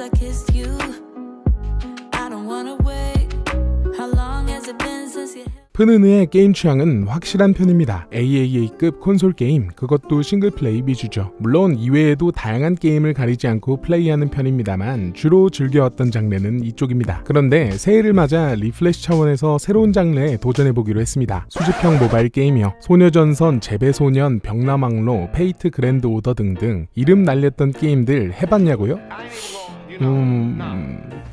since I kissed you. I don't wanna wait. How long has it been since you? 푸느느의 게임 취향은 확실한 편입니다. AAA급 콘솔 게임, 그것도 싱글플레이 위주죠. 물론 이외에도 다양한 게임을 가리지 않고 플레이하는 편입니다만 주로 즐겨왔던 장르는 이쪽입니다. 그런데 새해를 맞아 리플래시 차원에서 새로운 장르에 도전해보기로 했습니다. 수집형 모바일 게임이요. 소녀전선, 재배소년, 병남왕로, 페이트 그랜드 오더 등등 이름 날렸던 게임들 해봤냐고요? 음,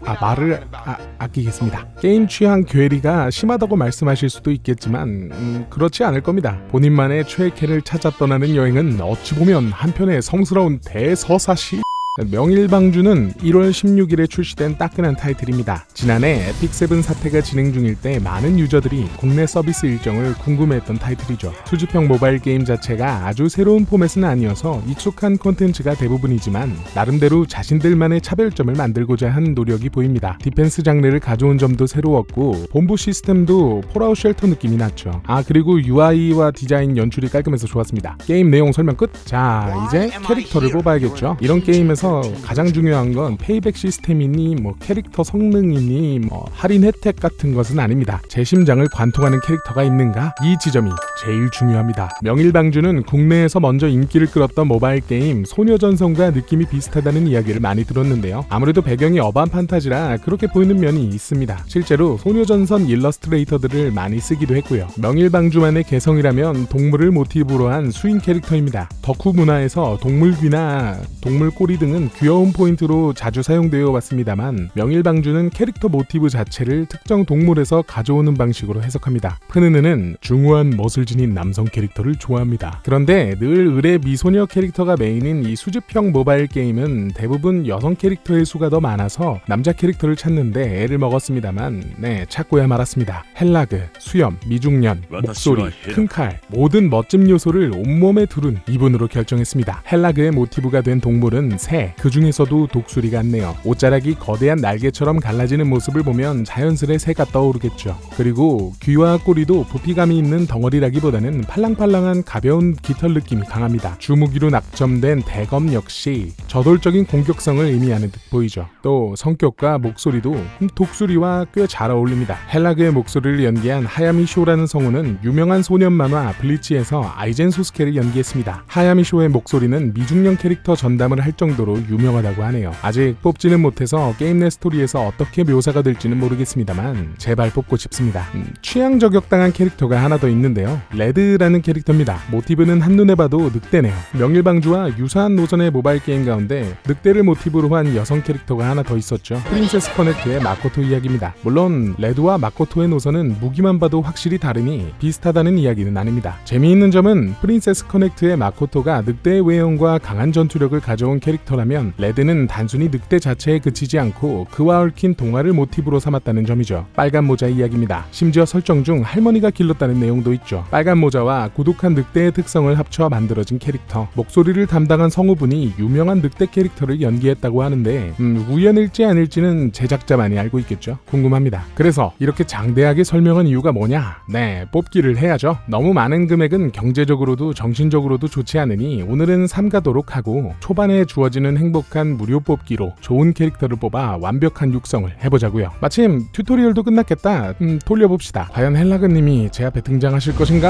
아 말을 아, 아끼겠습니다. 게임 취향 괴리가 심하다고 말씀하실 수도 있겠지만 음, 그렇지 않을 겁니다. 본인만의 최애캐를 찾아 떠나는 여행은 어찌 보면 한편의 성스러운 대서사시. 명일방주는 1월 16일에 출시된 따끈한 타이틀입니다. 지난해 에픽세븐 사태가 진행 중일 때 많은 유저들이 국내 서비스 일정을 궁금해했던 타이틀이죠. 수집형 모바일 게임 자체가 아주 새로운 포맷은 아니어서 익숙한 콘텐츠가 대부분이지만 나름대로 자신들만의 차별점을 만들고자 한 노력이 보입니다. 디펜스 장르를 가져온 점도 새로웠고 본부 시스템도 폴아웃 쉘터 느낌이 났죠. 아 그리고 UI와 디자인 연출이 깔끔해서 좋았습니다. 게임 내용 설명 끝. 자 이제 캐릭터를 뽑아야겠죠. 이런 게임에서 가장 중요한 건 페이백 시스템이니 뭐 캐릭터 성능이니 뭐 할인 혜택 같은 것은 아닙니다. 제 심장을 관통하는 캐릭터가 있는가 이 지점이 제일 중요합니다. 명일방주는 국내에서 먼저 인기를 끌었던 모바일 게임 소녀전선과 느낌이 비슷하다는 이야기를 많이 들었는데요. 아무래도 배경이 어반 판타지라 그렇게 보이는 면이 있습니다. 실제로 소녀전선 일러스트레이터들을 많이 쓰기도 했고요. 명일방주만의 개성이라면 동물을 모티브로 한 수인 캐릭터입니다. 덕후 문화에서 동물 귀나 동물 꼬리 등은 귀여운 포인트로 자주 사용되어 왔습니다만 명일방주는 캐릭터 모티브 자체를 특정 동물에서 가져오는 방식으로 해석합니다. 푸느느는 중후한 멋을 지닌 남성 캐릭터를 좋아합니다. 그런데 늘 의뢰 미소녀 캐릭터가 메인인 이 수집형 모바일 게임은 대부분 여성 캐릭터의 수가 더 많아서 남자 캐릭터를 찾는데 애를 먹었습니다만 네 찾고야 말았습니다. 헬라그, 수염, 미중년, 목소리, 큰 칼 모든 멋짐 요소를 온몸에 두른 이분으로 결정했습니다. 헬라그의 모티브가 된 동물은 새, 그 중에서도 독수리 같네요. 옷자락이 거대한 날개처럼 갈라지는 모습을 보면 자연스레 새가 떠오르겠죠. 그리고 귀와 꼬리도 부피감이 있는 덩어리라기 보다는 팔랑팔랑한 가벼운 깃털 느낌이 강합니다. 주무기로 낙점된 대검 역시 저돌적인 공격성을 의미하는 듯 보이죠. 또 성격과 목소리도 독수리와 꽤 잘 어울립니다. 헬라그의 목소리를 연기한 하야미 쇼라는 성우는 유명한 소년 만화 블리치에서 아이젠 소스케를 연기했습니다. 하야미 쇼의 목소리는 미중년 캐릭터 전담을 할 정도로 유명하다고 하네요. 아직 뽑지는 못해서 게임 내 스토리에서 어떻게 묘사가 될지는 모르겠습니다만 제발 뽑고 싶습니다. 음, 취향 저격당한 캐릭터가 하나 더 있는데요. 레드라는 캐릭터입니다. 모티브는 한눈에 봐도 늑대네요. 명일방주와 유사한 노선의 모바일 게임 가운데 늑대를 모티브로 한 여성 캐릭터가 하나 더 있었죠. 프린세스 커넥트의 마코토 이야기입니다. 물론 레드와 마코토의 노선은 무기만 봐도 확실히 다르니 비슷하다는 이야기는 아닙니다. 재미있는 점은 프린세스 커넥트의 마코토가 늑대의 외형과 강한 전투력을 가져온 캐릭터라면 레드는 단순히 늑대 자체에 그치지 않고 그와 얽힌 동화를 모티브로 삼았다는 점이죠. 빨간 모자 이야기입니다. 심지어 설정 중 할머니가 길렀다는 내용도 있죠. 빨간 모자와 고독한 늑대의 특성을 합쳐 만들어진 캐릭터. 목소리를 담당한 성우분이 유명한 늑대 캐릭터를 연기했다고 하는데 음, 우연일지 아닐지는 제작자만이 알고 있겠죠. 궁금합니다. 그래서 이렇게 장대하게 설명한 이유가 뭐냐? 네, 뽑기를 해야죠. 너무 많은 금액은 경제적으로도 정신적으로도 좋지 않으니 오늘은 삼가도록 하고 초반에 주어지는 행복한 무료 뽑기로 좋은 캐릭터를 뽑아 완벽한 육성을 해보자고요. 마침 튜토리얼도 끝났겠다. 음, 돌려봅시다. 과연 헬라그님이 제 앞에 등장하실 것인가?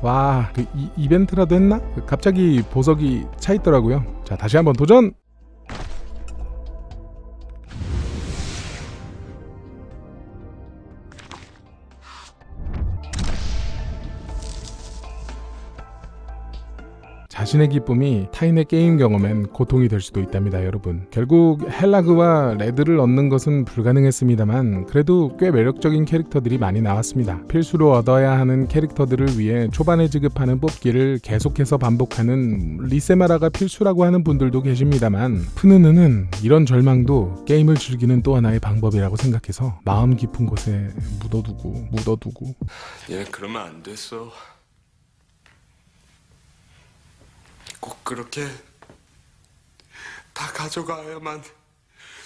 와, 그 이, 이벤트라도 했나? 그 갑자기 보석이 차 있더라고요. 자, 다시 한번 도전! 자신의 기쁨이 타인의 게임 경험엔 고통이 될 수도 있답니다, 여러분. 결국 헬라그와 레드를 얻는 것은 불가능했습니다만 그래도 꽤 매력적인 캐릭터들이 많이 나왔습니다. 필수로 얻어야 하는 캐릭터들을 위해 초반에 지급하는 뽑기를 계속해서 반복하는 리세마라가 필수라고 하는 분들도 계십니다만 푸느느는 이런 절망도 게임을 즐기는 또 하나의 방법이라고 생각해서 마음 깊은 곳에 묻어두고 묻어두고 얘 그러면 안 됐어. 그렇게 다 가져가야만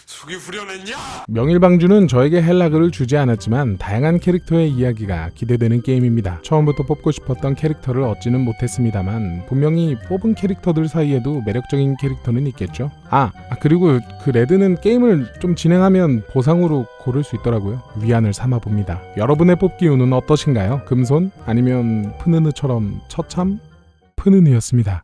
속이 후련했냐? 명일방주는 저에게 헬라그를 주지 않았지만 다양한 캐릭터의 이야기가 기대되는 게임입니다. 처음부터 뽑고 싶었던 캐릭터를 얻지는 못했습니다만 분명히 뽑은 캐릭터들 사이에도 매력적인 캐릭터는 있겠죠. 아, 아, 그리고 그 레드는 게임을 좀 진행하면 보상으로 고를 수 있더라고요. 위안을 삼아 봅니다. 여러분의 뽑기 운은 어떠신가요? 금손 아니면 푸느느처럼 처참? 푸느느였습니다.